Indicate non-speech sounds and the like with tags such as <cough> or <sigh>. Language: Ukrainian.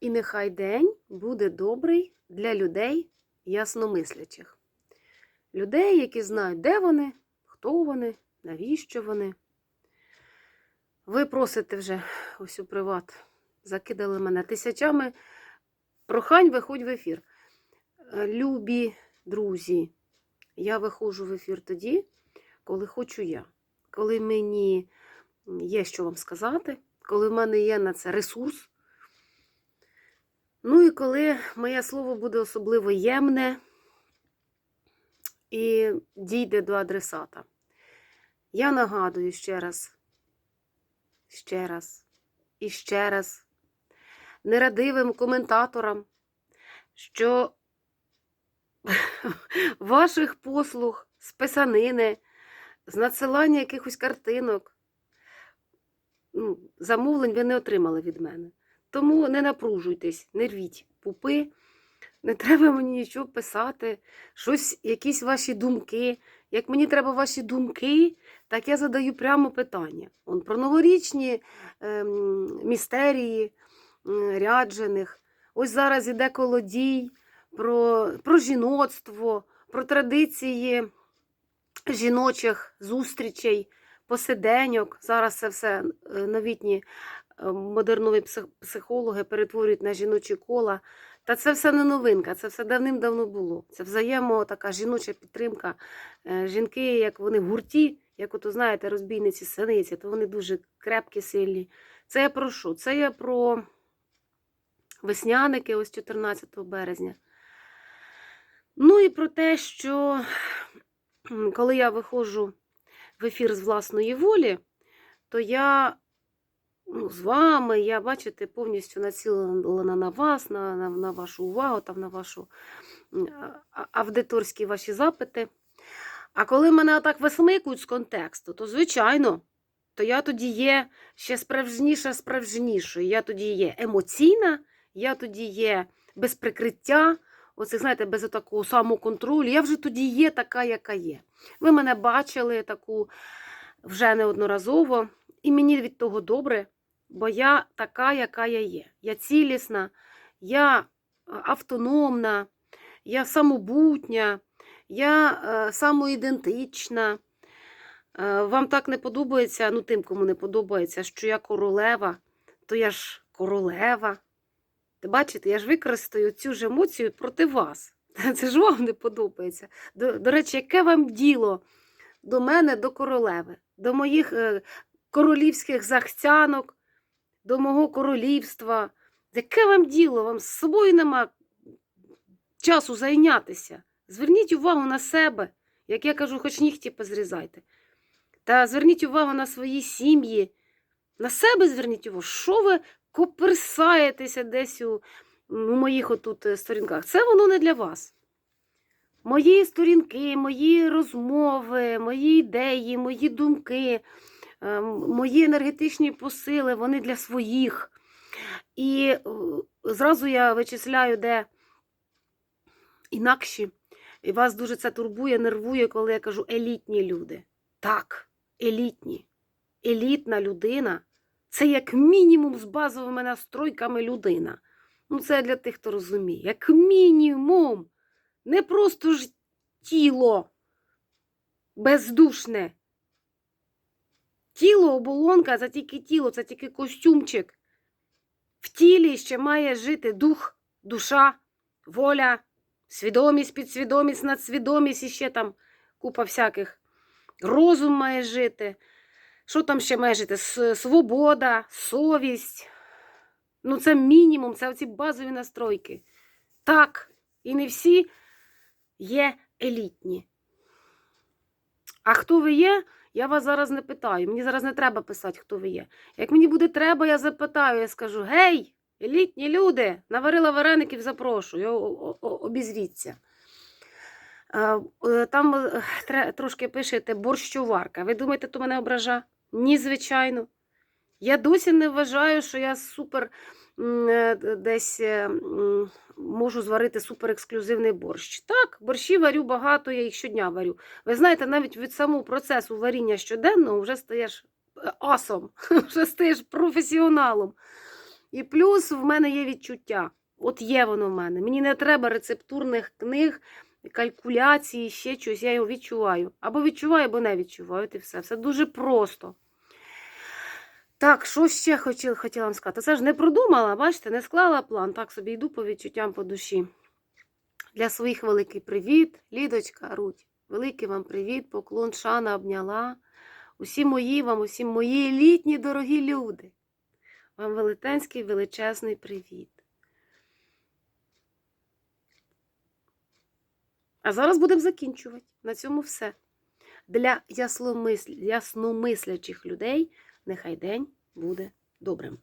І нехай день буде добрий для людей ясномислячих. Людей, які знають, де вони, хто вони, навіщо вони. Ви просите вже ось у приват, закидали мене тисячами прохань, виходь в ефір. Е, Любі друзі, я виходжу в ефір тоді, коли хочу я, коли мені є що вам сказати, коли в мене є на це ресурс. Ну і коли моє слово буде особливо ємне і дійде до адресата. Я нагадую ще раз, ще раз і ще раз нерадивим коментаторам, що <laughs> ваших послуг з писанини, з надсилання якихось картинок, ну, замовлень ви не отримали від мене. Тому не напружуйтесь, не рвіть пупи, не треба мені нічого писати, щось, якісь ваші думки. Як мені треба ваші думки, так я задаю прямо питання. Он, про новорічні ем, містерії м, ряджених. Ось зараз іде колодій про, про жіноцтво, про традиції жіночих зустрічей, посиденьок. Зараз це все е, новітні е, модернові психологи перетворюють на жіночі кола. Та це все не новинка, це все давним-давно було. Це взаємо така жіноча підтримка. Е, Жінки, як вони в гурті, як ото знаєте, розбійниці, синиці, то вони дуже крепкі, сильні. Це я про що? Це я про весняники ось 14 березня. Ну і про те, що коли я виходжу в ефір з власної волі, то я ну, з вами, я, бачите, повністю націлена на вас, на, на, на вашу увагу, там, на вашу м, аудиторські ваші запити. А коли мене отак висмикують з контексту, то звичайно, то я тоді є ще справжніша справжнішою. Я тоді є емоційна, я тоді є без прикриття, оце, знаєте, без такого самоконтролю. Я вже тоді є така, яка є. Ви мене бачили таку вже неодноразово, і мені від того добре, бо я така, яка я є. Я цілісна, я е, автономна, я самобутня, я е, самоідентична. Е, вам так не подобається, ну тим, кому не подобається, що я королева, то я ж королева. Ти бачите, я ж використаю цю ж емоцію проти вас. <laughs> Це ж вам не подобається. До, до речі, яке вам діло до мене, до королеви, до моїх королівських захцянок, до мого королівства? Яке вам діло? Вам з собою нема часу зайнятися. Зверніть увагу на себе, як я кажу, хоч нігті позрізайте. Та зверніть увагу на свої сім'ї, на себе зверніть увагу, що ви коперсаєтеся десь у, у моїх отут е, сторінках. Це воно не для вас. Мої сторінки, мої розмови, мої ідеї, мої думки, мої енергетичні посили, вони для своїх. І е, зразу я вичисляю, де інакші. І вас дуже це турбує, нервує, коли я кажу елітні люди. Так, елітні. Елітна людина це як мінімум з базовими настройками людина. Ну, це для тих, хто розуміє. Як мінімум. Не просто ж тіло бездушне. Тіло, оболонка це тільки тіло, це тільки костюмчик. В тілі ще має жити дух, душа, воля, свідомість, підсвідомість, надсвідомість і ще там купа всяких. Розум має жити. Що там ще має жити? Свобода, совість. Ну, це мінімум, це оці базові настройки. Так, і не всі є елітні. А хто ви є, я вас зараз не питаю. Мені зараз не треба писати, хто ви є. Як мені буде треба, я запитаю, я скажу: гей, елітні люди, наварила вареників, запрошую, обізвіться. Е, Там е, трошки пишете борщоварка. Ви думаєте, то мене обража? Ні, звичайно. Я досі не вважаю, що я супер десь е, можу зварити суперексклюзивний борщ. Так, борщі варю багато, я їх щодня варю. Ви знаєте, навіть від самого процесу варіння щоденного вже стаєш е, асом, <laughs> вже стаєш професіоналом. І плюс в мене є відчуття. От є воно в мене. Мені не треба рецептурних книг, калькуляції, ще щось. Я його відчуваю. Або відчуваю, або не відчуваю. І все. Все дуже просто. Так, що ще хотіла, хотіла вам сказати? Це ж не продумала, бачите, не склала план. Так собі йду по відчуттям по душі. Для своїх великий привіт, Лідочка, Рудь. Великий вам привіт, поклон, шана обняла. Усі мої вам, усі мої літні дорогі люди. Вам велетенський величезний привіт. А зараз будемо закінчувати. На цьому все. Для ясномислячих людей нехай день буде добрим.